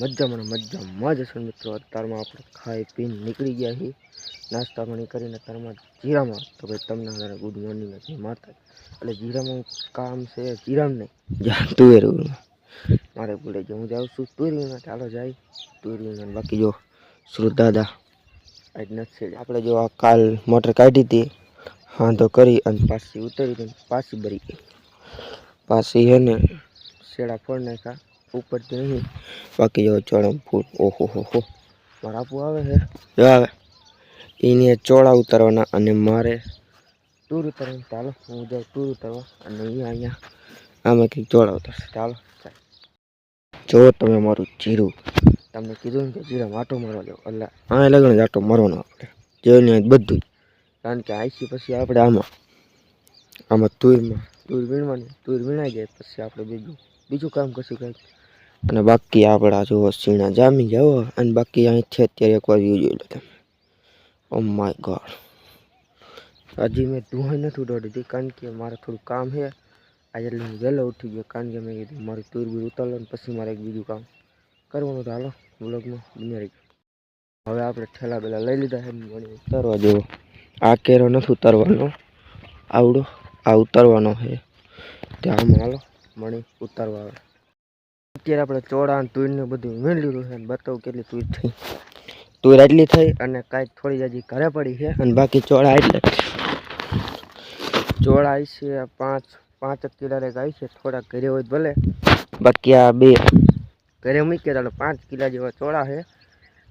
મજામાં ને મજામાં જ હશે મિત્રો. અત્યારમાં આપણે ખાઈ પીને નીકળી ગયા છીએ. નાસ્તા પાણી કરીને અત્યારમાં જીરામાં. તો ભાઈ તમને વધારે ગુડ મોર્નિંગ હતી માતા એટલે જીરામાં કામ છે જીરામ નહીં. જ્યાં તુવેરું મારે ભૂલે ગયો. હું જાઉં છું તુરીમાં ચાલો જાય. તુરીમાં બાકી જો શ્રુત દાદા આજ નથી આપણે જો આ કાલ મોટર કાઢી હતી હા તો કરી અને પાછી ઉતરી હતી પાછી ભરી ગઈ. પાછી હે ને શેડા ફોડ નાખ્યા. ઉપરથી નહીં બાકી જો ચોળા ઓહો હો હો. મારા આપું આવે છે? જો આવે. એને ચોળા ઉતારવાના અને મારે ટૂર ઉતારવાનું. ચાલો હું જાઉં ટૂર ઉતારવા અને અહીંયા અહીંયા આમાં કંઈક ચોળા ઉતારશે. ચાલો જો તમે મારું જીરું. તમને કીધું ને કે જીરા માટો મારવા જાવ એટલે આ લગ્ન જ આટો મારવાનો આપણે. જેને બધું. કારણ કે આઈસી પછી આપણે આમાં આમાં તુરમાં તુર વીણવાની તુર વીણાઈ જાય પછી આપણે બીજું બીજું કામ કરશું કંઈક અને બાકી આપણા જો સીણા જામી જાવ અને બાકી અહીંથી અત્યારે એકવાર વ્યૂ જોઈ લો તમે. ઓ માય ગોડ હજી મેં ધુહાઈ નથી ઉડાડી કારણ કે મારે થોડું કામ છે. આજે એટલે હું વહેલો ઉઠી ગયો, કારણ કે મેં કીધું મારી તૂર બીર ઉતારલો ને પછી મારે એક બીજું કામ કરવાનું તો હાલો બ્લોગમાં બન્યા રહી હવે આપણે ઠેલા બેલા લઈ લીધા છે મણી ઉતારવા જેવો. આ કેરો નથી ઉતારવાનો. આવડો, આ ઉતારવાનો છે. ત્યાં હાલો મણી ઉતારવા આવે. અત્યારે આપણે ચોળા અને તુરને બધું વીણ લીધું છે અને બતાવું કેટલી તુર થઈ. તુર એટલી થઈ અને કાંઈક થોડી હજી ઘરે પડી છે અને બાકી ચોળા એટલે ચોળા આવી છે પાંચ પાંચ કિલારે ગાય છે. થોડાક ઘરે હોય ભલે. બાકી આ બે ઘરે મૂકીએ તો પાંચ કિલા જેવા ચોળા છે.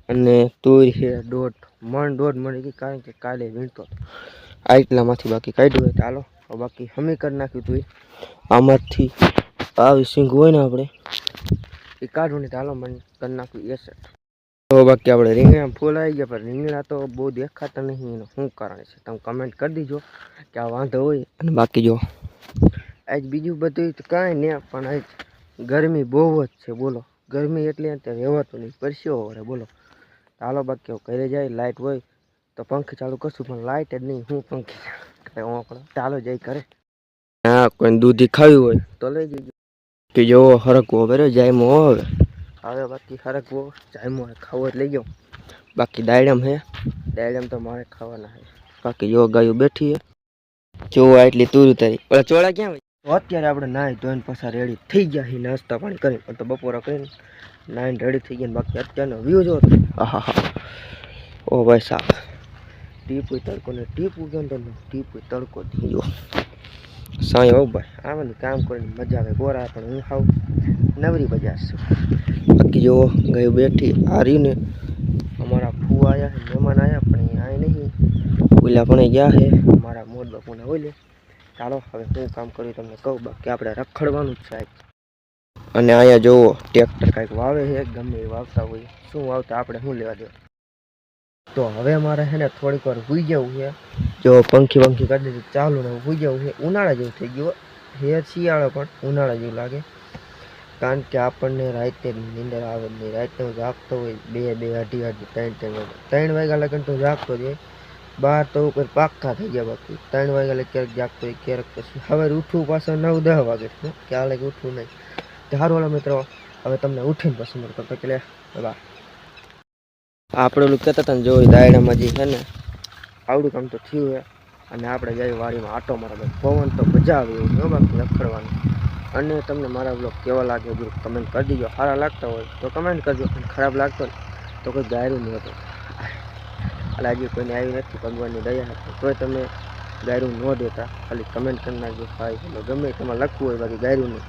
અને તુર છે દોઢ, મણ દોઢ મણ ગઈ કારણ કે કાલે વીણતો આ એટલામાંથી બાકી કાઢ્યું હોય ચાલો બાકી હમી કરી નાખ્યું તું આમાંથી આવી સિંગ હોય ને આપણે. એ કાઢું ને ચાલો મને કરી નાખ્યું એસેટ તો બાકી આપણે રીંગણા ફૂલ આવી ગયા, પણ રીંગણા તો બહુ દેખાતા નહીં. એનું શું કારણ છે? તમે કમેન્ટ કરી દીજો કે આ વાંધો હોય. અને બાકી જો, આજ બીજું બધું તો કાંઈ નહીં પણ આજ ગરમી બહુ જ છે. બોલો, ગરમી એટલી અત્યારે રહેવાતું નહીં, પરસ્યો વરે બોલો. ચાલો બાકી ઘરે જાય લાઇટ હોય, તો પંખી ચાલુ કરશું, પણ લાઇટ જ નહીં, હું પંખી. ચાલુ જઈ કરે હા કોઈ દૂધી ખાવી હોય, તો લઈ જજો. કે જો હરકવો બરે જાયમો હવે. હવે બાકી હરકવો જાયમો ખાવો જ લઈ ગયો. બાકી દાયડમ હે? દાયડમ તો મારે ખાવાના હે. બાકી જો ગાયું બેઠી હે? જો એટલી તુર ઉતારી. ઓલા ચોળા ક્યાં હોય? અત્યારે આપણે નાહી ધોઈને પાછા રેડી થઈ ગયા હી નાસ્તા પાણી કરીને. તો બપોરા કરીને નાહીને રેડી થઈ ગયા ને બાકી અત્યારનો વ્યૂ જો આહા હા ઓ ભાઈ સાહેબ ટીપુ તડકો ને ટીપુ ગયો તો ટીપુ તડકો થઈ ગયો. હો ભાઈ. આમાં કામ કરીને મજા આવે. ગોરા પણ હું ખાવ નવરી બજાર છું. બાકી જો ગયું બેઠી, આ અમારા ફૂ આવ્યા મહેમાન આવ્યા પણ આય નહીં. ઓલા પણ ગયા છે. મારા મોટ બાપુના ઓલે ચાલો, હવે હું કામ કર્યું તમને કહું. બાકી આપણે રખડવાનું જ છે અને અહીંયા જુઓ, ટ્રેક્ટર કાંઈક વાવે છે, ગમે એ વાવતા હોય. શું વાવતા, આપણે શું લેવા દેવા? તો હવે મારે છે ને થોડીક વાર હુઈ જવું છે. જો પંખી પંખી કરી દીધું, ચાલુ ને હુઈ જવું છે. ઉનાળા જેવું થઈ ગયું હે. શિયાળો પણ ઉનાળા જેવું લાગે. કારણ કે આપણને રાતે નીંદર આવે જ નહીં. રાતે હું જાગતો હોય બે બે, અઢી અઢી, ત્રણ ત્રણ વાગે. ત્રણ વાગ્યા લગન તો જાગતો જ હોય બાર તો ઉપર પાક્કા થઈ ગયા બાકી. ત્રણ વાગ્યા લગી ક્યારેક જાગતો હોય, ક્યારેક પછી. હવે ઉઠવું પાછો નવ, દસ વાગે છે ક્યાં લગી ઉઠવું નહીં. સારું વાળા મિત્રો, હવે તમને ઉઠીને પછી મળતો તો કે લે બા આપણે ઓલું કહેતા હતા ને જો એ દાયડામાં જે છે ને, આવડું કામ તો થયું છે. અને આપણે જઈએ વાડીમાં આટો મારવા પવન તો મજા આવી એવું છે બાકી રખડવાનું અને તમને મારા બ્લોગ કેવા લાગે જો કમેન્ટ કરી દીજો. સારા લાગતા હોય તો કમેન્ટ કરજો. અને ખરાબ લાગતો હોય તો કોઈ ગાયરું નહીં હતું. એટલે હજી કોઈને આવી નથી, ભગવાનની દયા હતી તોય તમે ગાયરું ન દેતા. ખાલી કમેન્ટ કરી નાખજો. ભાઈ એટલે ગમે તમારે લખવું હોય, બાકી ગાયરું નહીં.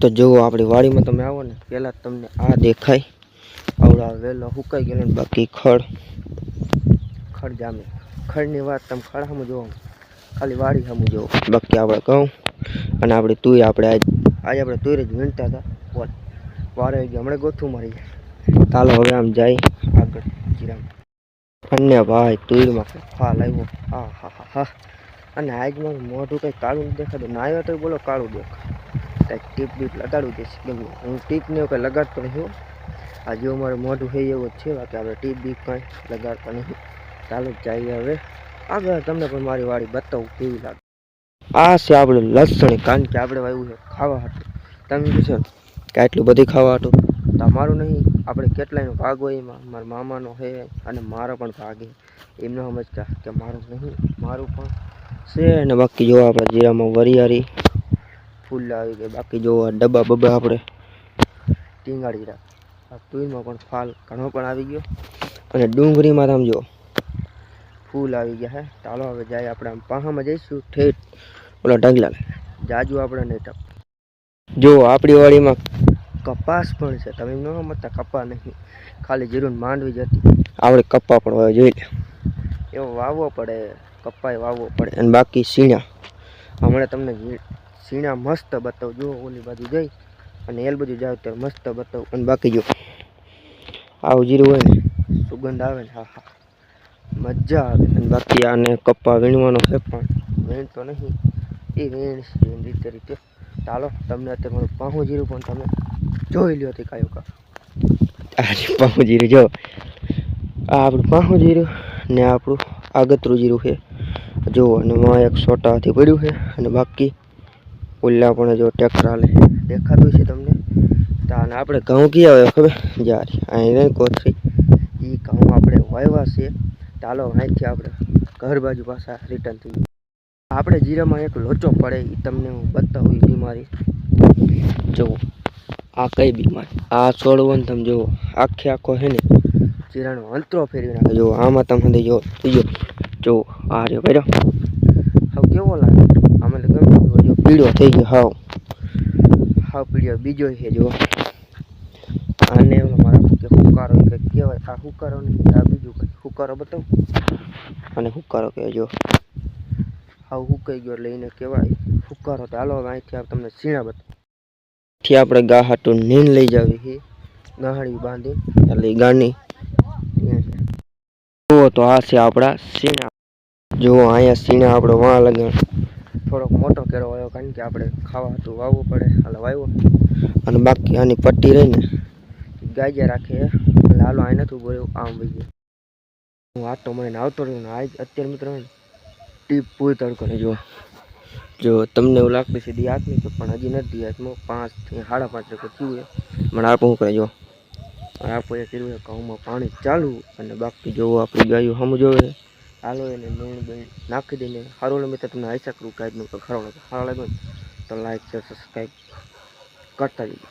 તો જુઓ, આપણી વાડીમાં તમે આવો ને, પહેલાં તમને આ દેખાય. આવડા વહેલો સુકાઈ ગયેલો ને બાકી ખડ ખડ જામે. ખડની વાત તમે ખડ સામું જોવો. ખાલી વાડી સામું જોવો. બાકી આપણે કહું, અને આપણે તુંય આપણે આજ, આજે આપણે તુંય જ વીણતા હતા. બોલ, વારે ગયો હમણાં ગોથું મારી જાય. ચાલો હવે આમ જાય આગળ જીરામ. અને ભાઈ તુરમાં હા લાવ્યો હા હા હા હા. અને આજ મારું મોઢું કંઈ કાળું દેખાતું. ના આવ્યો તો બોલો કાળું દેખાય. ટીપ બીપ લગાડવું જઈશ ગમે હું ટીપને એવું કંઈ લગાડતો નહીં આજે અમારે મોઢું છે એવું જ છે, બાકી આપણે ટીપ બીપ કાંઈ લગાડતા નહીં. ચાલો જઈએ હવે. આગળ તમને પણ મારી વાડી બતાવું કેવી લાગે. આ છે આપણે લસણ, કારણ કે આપણે વાવ્યું છે ખાવા હતું તમે પૂછો કે આટલું બધું ખાવા હતું તમારું નહીં, આપણે કેટલાયનો ભાગ હોય એમાં? મારા મામાનો છે અને મારો પણ ભાગ છે. એમ ન સમજતા કે મારું નહીં, મારું પણ છે. અને બાકી જોવા આપણે જીરામાં વરિયાળી, ફૂલ આવી ગઈ. બાકી જોવા ડબ્બા બબ્બા આપણે ટીંગાડી રાખ આ પણ ફાલ ઘણો પણ આવી ગયો. અને ડુંગળીમાં તમે જો ફૂલ આવી ગયા હે. ચાલો હવે જાય આપણે આમ પાહામાં જઈશું ઠેઠ. ઓલા ઢગલા જાજુ આપણે નહીં ટપ. જો, આપણી વાડીમાં કપાસ પણ છે. તમે ન સમજતા કપા નહીં. ખાલી જીરું માંડવી જ હતી. આપણે કપ્પા પણ હવે જોઈ લે. એવો વાવવો પડે કપ્પાએ વાવવો પડે. અને બાકી સીણા હમણાં તમને સીણા મસ્ત બતાવ. જો ઓલી બાજુ જઈ. અને એલ બધું જાવ ત્યારે મસ્ત બતાવું અને બાકી જો આવું જીરું હોય ને, સુગંધ આવે ને, હા હા. મજા આવે અને બાકી આને કપ્પા વીણવાનો છે પણ વીણ તો નહીં. એ વીણ છે રીતે રીતે. ચાલો, તમને અત્યારે મારું પાહું જીરું પણ તમે જોઈ લ્યો તે કાયો કા આજે પાહું જીરું જો. આ આપણું પાહું જીરું ને આપણું આગતરું જીરું છે. જો અને માં એક સોટાથી પડ્યું છે અને બાકી ઓલા પણ જો ટ્રેક્ટર હાલે દેખાતું છે તમને? તો અને આપણે ઘઉં કી આવે ખબર? યાર, અહીં કોથરી. એ ઘઉં આપણે વાવ્યા છે ચાલો અહીંથી આપણે ઘર બાજુ પાછા રિટર્ન થઈ આપણે જીરામાં એક લોચો પડે એ તમને હું બતાવું બીમારી. જુઓ આ કઈ બીમારી? આ છોડવો તમે જુઓ, આખે આખો છે ને જીરાનો અંતરો ફેરવી નાખે. જુઓ આમાં તમે જો બીજો જુઓ આ રહ્યો કર્યો હવે કેવો લાગે? અમે ગમે પીળો થઈ ગયો, હાવ. હાવ પીળો બીજો છે જો અને મારા કે હુકારો કે કહેવાય. આ હુકારો નહીં, આ બીજું કંઈ હુકારો બતાવું? અને હુકારો કહે જો હાવ હુકાઈ ગયો એટલે એને કહેવાય. હુકારો તો હાલો અહીંથી આપ તમને સીણા બતાવું. થી આપણે ગા હાટું નીન લઈ જાવી છે. ગાહડી બાંધી. એટલે ગાની જુઓ તો આ છે આપણા સીણા. જુઓ, અહીંયા સીણા આપણે વાં લગે થોડોક મોટો કેળો આવ્યો કારણ કે આપણે ખાવા હતું વાવવું પડે એટલે વાવ્યો. અને બાકી આની પટ્ટી રહીને ગાજ્યા રાખે એટલે હાલો આ નથી બોલ્યું આમ વહી ગયું. હું આટો મને આવતો રહ્યો ને આજ અત્યારે મિત્રો ટીપ પૂરી તડકો ને જો. જો તમને એવું લાગતું છે દી હાથ નહીં પણ હજી નથી હાથમાં પાંચથી સાડા પાંચ રૂપિયા થયું છે. મને આપો શું કરે જો? આપણે કર્યું ઘઉંમાં પાણી ચાલુ અને બાકી જોવું આપણી ગાયો હમ જોવે હાલો એને નીણ બીણ નાખી દઈને સારું એટલે તો તમને આશા કરું કાંઈ નું લાગે સારો લાગ્યો તો લાઈક શેર સબસ્ક્રાઈબ કરતા જજો.